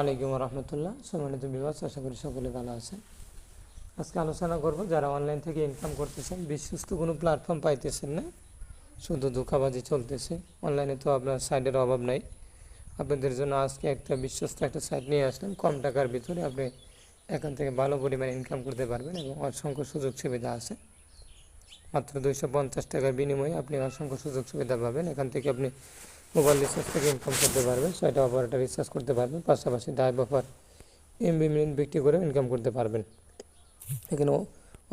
আলাইকুম রহমতুল্লাহ, সম্মানিত বিভাগ, আশা করি সকলে ভালো আছেন। আজকে আলোচনা করব, যারা অনলাইন থেকে ইনকাম করতেছেন, বিশ্বস্ত কোনো প্ল্যাটফর্ম পাইতেছেন না, শুধু ধোকাবাজি চলতেছে। অনলাইনে তো আপনার সাইডের অভাব নাই। আপনাদের জন্য আজকে একটা বিশ্বস্ত একটা সাইট নিয়ে আসলাম। কম টাকার ভিতরে আপনি এখান থেকে ভালো পরিমাণে ইনকাম করতে পারবেন এবং অসংখ্য সুযোগ সুবিধা আছে। মাত্র দুইশো পঞ্চাশ টাকার বিনিময়ে আপনি অসংখ্য সুযোগ সুবিধা পাবেন। এখান থেকে আপনি মোবাইল রিচার্জ থেকে ইনকাম করতে পারবেন ছয়টা অপারেটার রিচার্জ করতে পারবেন, পাশাপাশি ডাইভ অফার এমবি মিনিট বিক্রি করে ইনকাম করতে পারবেন। এখানেও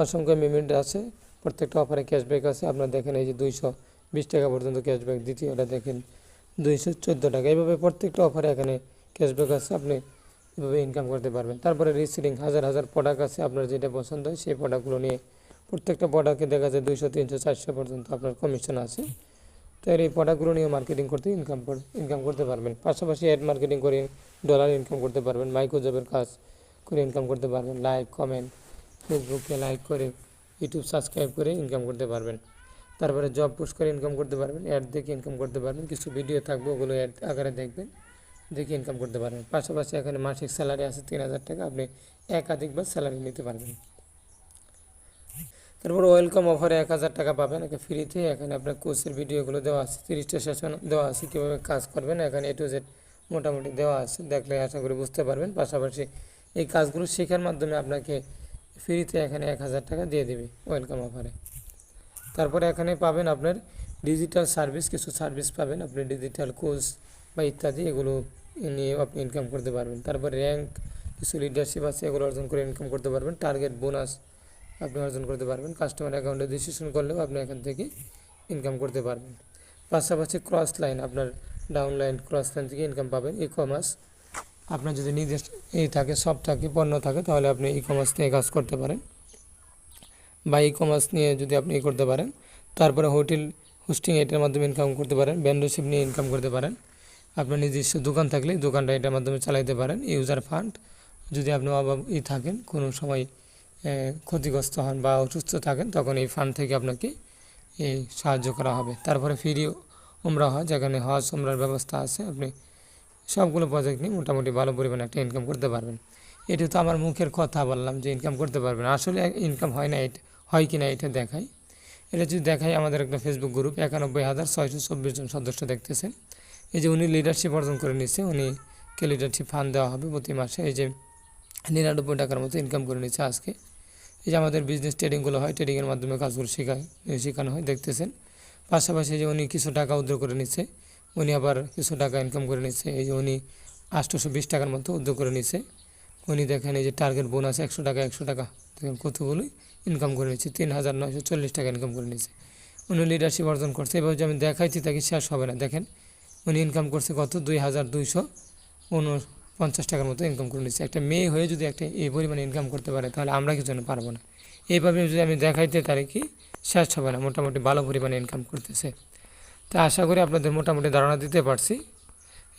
অসংখ্য এমবি মিনিট আছে, প্রত্যেকটা অফারে ক্যাশব্যাক আছে। আপনারা দেখেন এই যে দুইশো বিশ টাকা পর্যন্ত ক্যাশব্যাক দ্বিতীয়টা দেখেন দুইশো চোদ্দ টাকা। এইভাবে প্রত্যেকটা অফারে এখানে ক্যাশব্যাক আছে, আপনি এভাবে ইনকাম করতে পারবেন। তারপরে রিসিলিং, হাজার হাজার প্রোডাক্ট আছে, আপনার যেটা পছন্দ হয় সেই প্রোডাক্টগুলো নিয়ে প্রত্যেকটা প্রোডাক্টে দেখা যায় দুইশো, তিনশো, চারশো পর্যন্ত আপনার কমিশন আছে। তো এর এই প্রোডাক্টগুলো নিয়ে মার্কেটিং করতে ইনকাম ইনকাম করতে পারবেন। পাশাপাশি অ্যাড মার্কেটিং করে ডলার ইনকাম করতে পারবেন মাইক্রো জবের কাজ করে ইনকাম করতে পারবেন লাইক কমেন্ট ফেসবুকে লাইক করে ইউটিউব সাবস্ক্রাইব করে ইনকাম করতে পারবেন। তারপরে জব পোস্ট করে ইনকাম করতে পারবেন অ্যাড দেখে ইনকাম করতে পারবেন, কিছু ভিডিও থাকবে, ওগুলো অ্যাড আকারে দেখবেন, দেখে ইনকাম করতে পারবেন। পাশাপাশি এখানে মাসিক স্যালারি আছে তিন হাজার টাকা, আপনি একাধিকবার স্যালারি নিতে পারবেন। তারপর ওয়েলকাম অফারে এক হাজার টাকা পাবেন। একে ফ্রিতে এখানে আপনার কোর্সের ভিডিওগুলো দেওয়া আছে। তিরিশটা সেশন দেওয়া আছে। কীভাবে কাজ করবেন, এখানে এ টু জেড মোটামুটি দেওয়া আছে। দেখলে আশা করি বুঝতে পারবেন। পাশাপাশি এই কাজগুলো শেখার মাধ্যমে আপনাকে ফ্রিতে এখানে এক হাজার টাকা দিয়ে দেবে ওয়েলকাম অফারে তারপরে এখানে পাবেন আপনার ডিজিটাল সার্ভিস কিছু সার্ভিস পাবেন। আপনি ডিজিটাল কোর্স বা ইত্যাদি এগুলো নিয়ে আপনি ইনকাম করতে পারবেন। তারপর র্যাঙ্ক কিছু লিডারশিপ আছে, এগুলো অর্জন করে ইনকাম করতে পারবেন। টার্গেট বোনাস আপনি অর্জন করতে পারবেন। কাস্টমার অ্যাকাউন্টে রেজিস্ট্রেশন করলেও আপনি এখান থেকে ইনকাম করতে পারবেন। পাশাপাশি ক্রস লাইন আপনার ডাউন লাইন ক্রস লাইন থেকে ইনকাম পাবেন। ই কমার্স আপনার যদি নিজের এই থাকে, সব থাকে, পণ্য থাকে, তাহলে আপনি ই কমার্স নিয়ে কাজ করতে পারেন। বা ই কমার্স নিয়ে যদি আপনি ই করতে পারেন, তারপরে হোটেল হোস্টিং এটার মাধ্যমে ইনকাম করতে পারেন ব্যান্ডোশিপ নিয়ে ইনকাম করতে পারেন। আপনার নিজস্ব দোকান থাকলে দোকানটা এটার মাধ্যমে চালাইতে পারেন। ইউজার ফান্ড যদি আপনি অভাব ই থাকেন কোনো সময় ক্ষতিগ্রস্ত হন বা অসুস্থ থাকেন, তখন এই ফান্ড থেকে আপনাকে এই সাহায্য করা হবে। তারপরে ফ্রি উমরা হয় যেখানে হজ, উমরার ব্যবস্থা আছে, আপনি সবগুলো প্রজেক্ট নিয়ে মোটামুটি ভালো পরিমাণে একটা ইনকাম করতে পারবেন। এটা তো আমার মুখের কথা বললাম যে ইনকাম করতে পারবেন। আসলে ইনকাম হয় না, এটা, হয় কি না এটা দেখাই। এটা যদি দেখাই, আমাদের একটা ফেসবুক গ্রুপ একানব্বই হাজার ছয়শো চব্বিশ জন সদস্য দেখতেছেন। এই যে উনি লিডারশিপ অর্জন করে নিচ্ছে উনিকে লিডারশিপ ফান্ড দেওয়া হবে প্রতি মাসে, এই যে নিরানব্বই টাকার মতো ইনকাম করে নিচ্ছে আজকে। এই যে আমাদের বিজনেস ট্রেডিংগুলো হয় ট্রেডিংয়ের মাধ্যমে কাজগুলো শেখায় শেখানো হয়, দেখতেছেন। পাশাপাশি যে উনি কিছু টাকা উদ্ধার করে নিচ্ছে, উনি আবার কিছু টাকা ইনকাম করে নিচ্ছে, এই যে উনি আটশোশো বিশ টাকার মতো উদ্যোগ করে নিচ্ছে। উনি দেখেন এই যে টার্গেট বোনাস একশো টাকা একশো টাকা, দেখেন কতগুলো ইনকাম করে নিচ্ছে, তিন হাজার নয়শো চল্লিশ টাকা ইনকাম করে নিচ্ছে। উনি লিডারশিপ অর্জন করছে এবার যে আমি দেখাইছি তাকে শেষ হবে না। দেখেন, উনি ইনকাম করছে কত? দুই হাজার দুইশো পঞ্চাশ টাকার মতো ইনকাম করে নিচ্ছে। একটা মেয়ে হয়ে যদি একটা এই পরিমাণে ইনকাম করতে পারে, তাহলে আমরা কি জন্য পারব না? এইভাবে যদি আমি দেখাইতে তাহলে কি শেষ হবে না, মোটামুটি ভালো পরিমাণে ইনকাম করতেছে। তা আশা করি আপনাদের মোটামুটি ধারণা দিতে পারছি।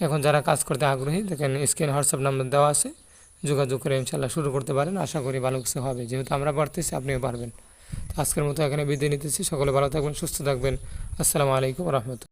এখন যারা কাজ করতে আগ্রহী, দেখেন স্ক্রিন হোয়াটসঅ্যাপ নাম্বার দেওয়া আছে, যোগাযোগ করে ইনশাল্লাহ শুরু করতে পারেন। আশা করি ভালো কিছু হবে। যেহেতু আমরা পারতেছি আপনিও পারবেন। আজকের মতো এখানে বিদায় নিতেছি। সকলে ভালো থাকবেন, সুস্থ থাকবেন। আসসালামু আলাইকুম রহমতুল্লাহ।